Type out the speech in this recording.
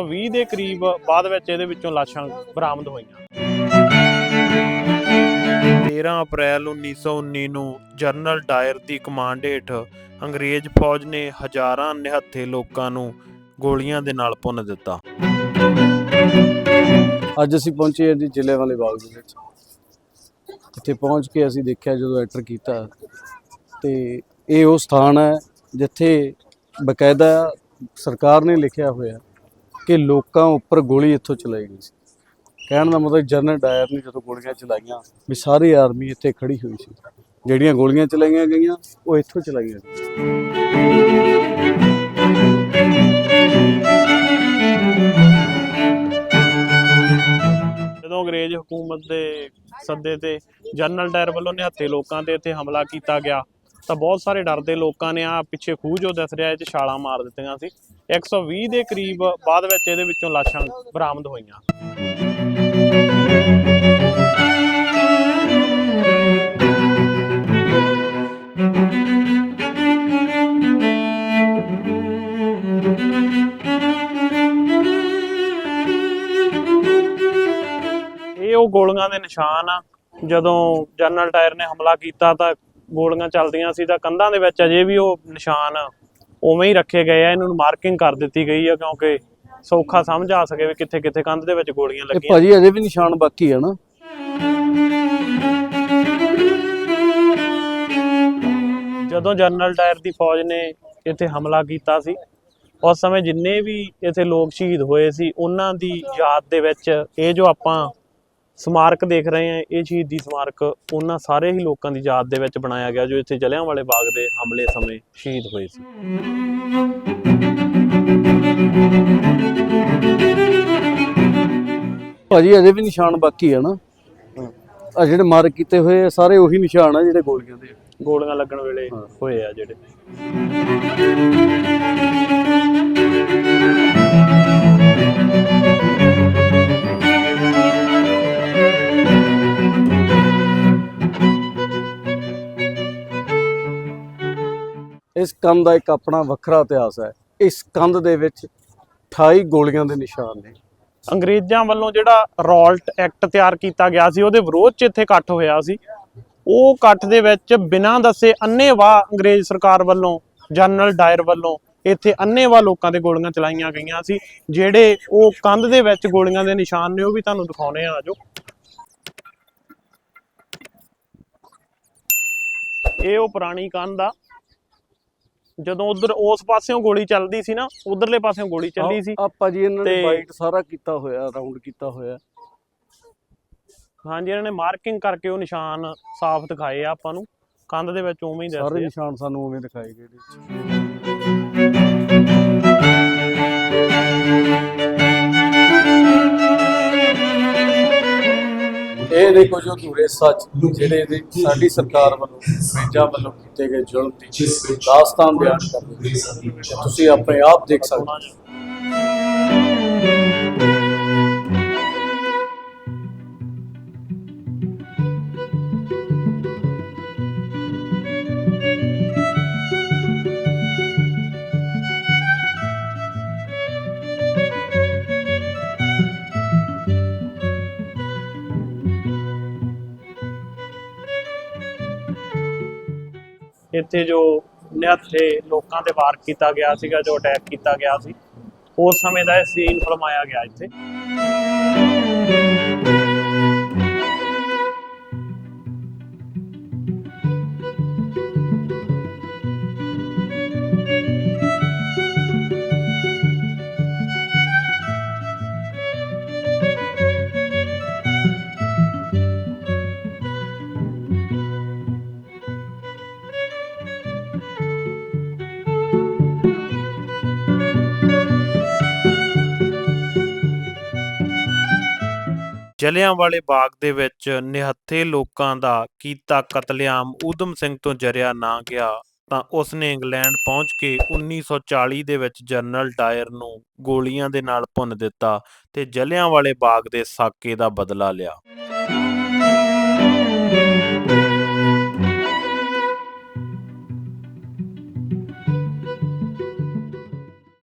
120 ਦੇ ਕਰੀਬ ਬਾਅਦ ਵਿੱਚ ਇਹਦੇ ਵਿੱਚੋਂ ਲਾਸ਼ਾਂ ਬਰਾਮਦ ਹੋਈਆਂ। 13 ਅਪ੍ਰੈਲ 1919 ਨੂੰ ਜਨਰਲ ਡਾਇਰ ਦੀ ਕਮਾਂਡ ਹੇਠ ਅੰਗਰੇਜ਼ ਫੌਜ ਨੇ ਹਜ਼ਾਰਾਂ ਨਿਹੱਥੇ ਲੋਕਾਂ ਨੂੰ ਗੋਲੀਆਂ ਦੇ ਨਾਲ ਭੁੰਨ ਦਿੱਤਾ। ਅੱਜ ਅਸੀਂ ਪਹੁੰਚੇ ਹਾਂ ਜੀ ਜ਼ਿਲ੍ਹੇ ਵਾਲੇ ਬਾਗ ਦੇ ਵਿੱਚ। ਇੱਥੇ ਪਹੁੰਚ ਕੇ ਅਸੀਂ ਦੇਖਿਆ ਜਦੋਂ ਐਂਟਰ ਕੀਤਾ ਤੇ ਇਹ ਉਹ ਸਥਾਨ ਹੈ ਜਿੱਥੇ ਬਕਾਇਦਾ ਸਰਕਾਰ ਨੇ ਲਿਖਿਆ ਹੋਇਆ ਕਿ ਲੋਕਾਂ ਉੱਪਰ ਗੋਲੀ ਇੱਥੋਂ ਚਲਾਈ ਗਈ ਸੀ। ਕਹਿਣ ਦਾ ਮਤਲਬ ਜਨਰਲ ਡਾਇਰ ਨੇ ਜਦੋਂ ਗੋਲੀਆਂ ਚਲਾਈਆਂ ਵੀ ਸਾਰੀ ਆਰਮੀ ਇੱਥੇ ਖੜੀ ਹੋਈ ਸੀ। ਜਿਹੜੀਆਂ ਗੋਲੀਆਂ ਚਲਾਈਆਂ ਗਈਆਂ, ਉਹ ਇੱਥੋਂ ਚਲਾਈਆਂ ਗਈਆਂ। ਜਦੋਂ ਅੰਗਰੇਜ਼ ਹਕੂਮਤ ਦੇ ਸੱਦੇ ਤੇ ਜਨਰਲ ਡਾਇਰ ਵੱਲੋਂ ਨਿਹੱਥੇ ਲੋਕਾਂ ਤੇ ਇੱਥੇ ਹਮਲਾ ਕੀਤਾ ਗਿਆ ਤਾਂ ਬਹੁਤ ਸਾਰੇ ਡਰਦੇ ਲੋਕਾਂ ਨੇ ਆ ਪਿੱਛੇ ਖੂਹ ਜੋ ਦਿਸ ਰਿਹਾ, ਇਹ 'ਚ ਛਾਲਾਂ ਮਾਰ ਦਿੱਤੀਆਂ ਸੀ। 120 ਦੇ ਕਰੀਬ ਬਾਅਦ ਵਿੱਚ ਇਹਦੇ ਵਿੱਚੋਂ ਲਾਸ਼ਾਂ ਬਰਾਮਦ ਹੋਈਆਂ। ਇਹ ਉਹ ਗੋਲੀਆਂ ਦੇ ਨਿਸ਼ਾਨ ਆ। ਜਦੋਂ ਜਨਰਲ ਟਾਇਰ ਨੇ ਹਮਲਾ ਕੀਤਾ ਤਾਂ ਗੋਲੀਆਂ ਚੱਲਦੀਆਂ ਸੀ ਤਾਂ ਕੰਧਾਂ ਦੇ ਵਿੱਚ ਅਜੇ ਵੀ ਉਹ ਨਿਸ਼ਾਨ ਉਵੇਂ ਹੀ ਰੱਖੇ ਗਏ ਆ ਇਹਨਾਂ ਨੂੰ ਮਾਰਕਿੰਗ ਕਰ ਦਿੱਤੀ ਗਈ ਆ ਕਿਉਂਕਿ ਸੌਖਾ ਸਮਝ ਆ ਸਕੇ ਵੀ ਕਿੱਥੇ ਕਿੱਥੇ ਕੰਧ ਦੇ ਵਿੱਚ ਗੋਲੀਆਂ ਇਹ ਲੱਗੀਆਂ। ਭਾਜੀ ਅਜੇ ਵੀ ਨਿਸ਼ਾਨ ਬਾਕੀ ਹੈ ਨਾ। ਜਦੋਂ ਜਨਰਲ ਟਾਇਰ ਦੀ ਫੌਜ ਨੇ ਇੱਥੇ ਹਮਲਾ ਕੀਤਾ ਸੀ ਉਸ ਸਮੇਂ ਜਿੰਨੇ ਵੀ ਇੱਥੇ ਲੋਕ ਸ਼ਹੀਦ ਹੋਏ ਸੀ ਉਹਨਾਂ ਦੀ ਯਾਦ ਦੇ ਵਿੱਚ ਇਹ ਜੋ ਆਪਾਂ ਸਮਾਰਕ ਦੇਖ ਰਹੇ ਹਾਂ ਇਹ ਸ਼ਹੀਦੀ ਸਮਾਰਕ ਉਹਨਾਂ ਸਾਰੇ ਹੀ ਲੋਕਾਂ ਦੀ ਯਾਦ ਦੇ ਵਿੱਚ ਬਣਾਇਆ ਗਿਆ ਜੋ ਇੱਥੇ ਜਲਿਆਂਵਾਲੇ ਬਾਗ ਦੇ ਹਮਲੇ ਸਮੇਂ ਸ਼ਹੀਦ ਹੋਏ ਸੀ। ਭਾਜੀ ਅਜੇ ਵੀ ਨਿਸ਼ਾਨ ਬਾਕੀ ਹੈ ਨਾ? ਆ ਜਿਹੜੇ ਮਾਰਕ ਕੀਤੇ ਹੋਏ ਆ ਸਾਰੇ ਉਹੀ ਨਿਸ਼ਾਨ ਆ ਜਿਹੜੇ ਗੋਲੀਆਂ ਦੇ। ਗੋਲੀਆਂ ਲੱਗਣ ਵੇਲੇ। ਹੋਏ ਆ ਜਿਹੜੇ। ਇਸ ਕੰਧ ਦਾ ਇੱਕ ਆਪਣਾ ਵੱਖਰਾ ਇਤਿਹਾਸ ਹੈ। ਇਸ ਕੰਧ ਦੇ ਵਿੱਚ 28 ਗੋਲੀਆਂ ਦੇ ਨਿਸ਼ਾਨ ਨੇ। ਅੰਗਰੇਜ਼ਾਂ ਵੱਲੋਂ ਜਿਹੜਾ ਰੌਲਟ ਐਕਟ ਤਿਆਰ ਕੀਤਾ ਗਿਆ ਸੀ, ਉਹਦੇ ਵਿਰੋਧ 'ਚ ਇੱਥੇ ਇਕੱਠ ਹੋਇਆ ਸੀ। ਉਹ ਇਕੱਠ ਦੇ ਵਿੱਚ ਬਿਨਾਂ ਦੱਸੇ ਅੰਨ੍ਹੇਵਾਹ ਅੰਗਰੇਜ਼ ਸਰਕਾਰ ਵੱਲੋਂ, ਜਨਰਲ ਡਾਇਰ ਵੱਲੋਂ ਇੱਥੇ ਅੰਨ੍ਹੇਵਾਹ ਲੋਕਾਂ ਦੇ ਗੋਲੀਆਂ ਚਲਾਈਆਂ ਗਈਆਂ ਸੀ, ਜਿਹੜੇ ਉਹ ਕੰਧ ਦੇ ਵਿੱਚ ਗੋਲੀਆਂ ਦੇ ਨਿਸ਼ਾਨ ਨੇ, ਉਹ ਵੀ ਤੁਹਾਨੂੰ ਦਿਖਾਉਣੇ ਆ ਆਜੋ ਇਹ ਉਹ ਪੁਰਾਣੀ ਕੰਧ ਆ। ਜਦੋਂ ਉਧਰ ਉਸ ਪਾਸਿਓਂ ਗੋਲੀ ਚੱਲਦੀ ਸੀ ਨਾ ਉਧਰਲੇ ਪਾਸਿਓਂ ਗੋਲੀ ਚੱਲੀ ਸੀ। ਆਪਾਂ ਜੀ ਇਹਨਾਂ ਨੇ ਵਾਈਟ ਸਾਰਾ ਕੀਤਾ ਹੋਇਆ ਰਾਉਂਡ ਕੀਤਾ ਹੋਇਆ। ਹਾਂਜੀ ਇਹਨਾਂ ਨੇ ਮਾਰਕਿੰਗ ਕਰਕੇ ਉਹ ਨਿਸ਼ਾਨ ਸਾਫ਼ ਦਿਖਾਏ ਆ ਆਪਾਂ ਨੂੰ। ਕੰਧ ਦੇ ਵਿੱਚ ਉਵੇਂ ਹੀ ਸਾਰੇ ਦੱਸਦੇ ਆ। ਨਿਸ਼ਾਨ ਸਾਨੂੰ ਉਵੇਂ ਦਿਖਾਏ ਗਏ ਨੇ। ਇਹ ਦੇਖੋ ਜੋ ਧੂਰੇ ਸੱਚ ਜਿਹੜੇ ਇਹਦੇ ਸਾਡੀ ਸਰਕਾਰ ਵੱਲੋਂ ਅੰਗਰੇਜ਼ਾਂ ਵੱਲੋਂ ਕੀਤੇ ਗਏ ਜ਼ੁਲਮ ਦੀ ਦਾਸਤਾਨ ਬਿਆਨ ਕਰਦੇ ਨੇ। ਤੁਸੀਂ ਆਪਣੇ ਆਪ ਦੇਖ ਸਕਦੇ ਹੋ। ਇੱਥੇ ਜੋ ਨਿਹੱਥੇ ਲੋਕਾਂ ਤੇ ਵਾਰ ਕੀਤਾ ਗਿਆ ਸੀਗਾ, ਜੋ ਅਟੈਕ ਕੀਤਾ ਗਿਆ ਸੀ, ਉਸ ਸਮੇਂ ਦਾ ਇਹ ਸੀਨ ਫਰਮਾਇਆ ਗਿਆ ਇੱਥੇ। ਜਲਿਆਂਵਾਲੇ ਬਾਗ ਦੇ ਵਿੱਚ ਨਿਹੱਥੇ ਲੋਕਾਂ ਦਾ ਕੀਤਾ ਕਤਲੇਆਮ ਊਧਮ ਸਿੰਘ ਤੋਂ ਜਰਿਆ ਨਾ ਗਿਆ, ਤਾਂ ਉਸ ਨੇ ਇੰਗਲੈਂਡ ਪਹੁੰਚ ਕੇ 1940 ਦੇ ਵਿੱਚ ਜਨਰਲ ਡਾਇਰ ਨੂੰ ਗੋਲੀਆਂ ਦੇ ਨਾਲ ਭੁੰਨ ਦਿੱਤਾ ਤੇ ਜਲਿਆਂਵਾਲੇ ਬਾਗ ਦੇ ਸਾਕੇ ਦਾ ਬਦਲਾ ਲਿਆ।